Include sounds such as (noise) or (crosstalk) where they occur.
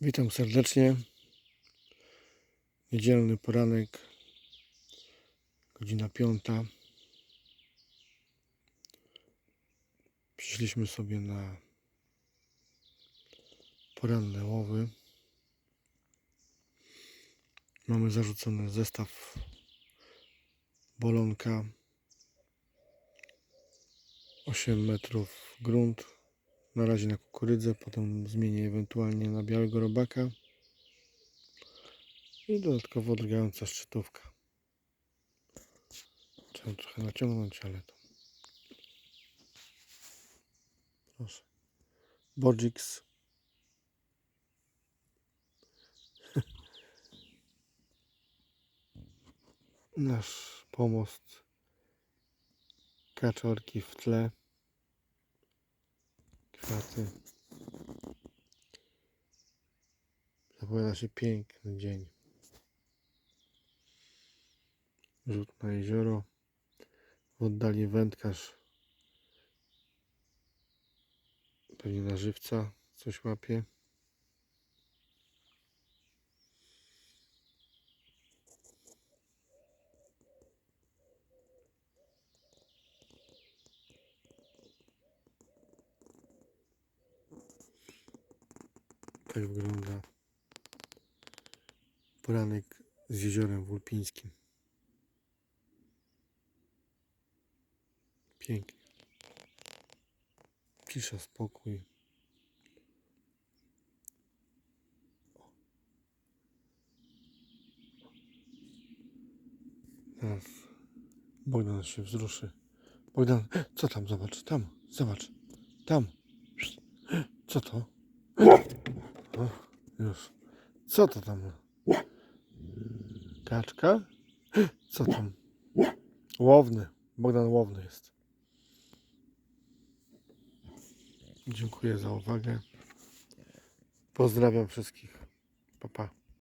Witam serdecznie. Niedzielny poranek, godzina piąta. Przyszliśmy sobie na poranne łowy. Mamy zarzucony zestaw bolonka 8 metrów grunt na razie na kukurydzę, potem zmienię ewentualnie na białego robaka i dodatkowo drgająca szczytówka. Trzeba trochę naciągnąć, ale to proszę. Borgix (laughs) nasz pomost kaczorki w tle kwiaty. Zapowiada się piękny dzień. Rzut na jezioro. W oddali wędkarz. Pewnie na żywca coś łapie. Tak wygląda poranek z jeziorem Wulpińskim. Pięknie. Cisza, spokój. Zaraz Bogdan się wzruszy. Bogdan, co tam? Zobacz, tam, zobacz, tam. Co to? O, już. Co to tam? Kaczka? Co tam? Łowny. Bogdan Łowny jest. Dziękuję za uwagę. Pozdrawiam wszystkich. Pa, pa.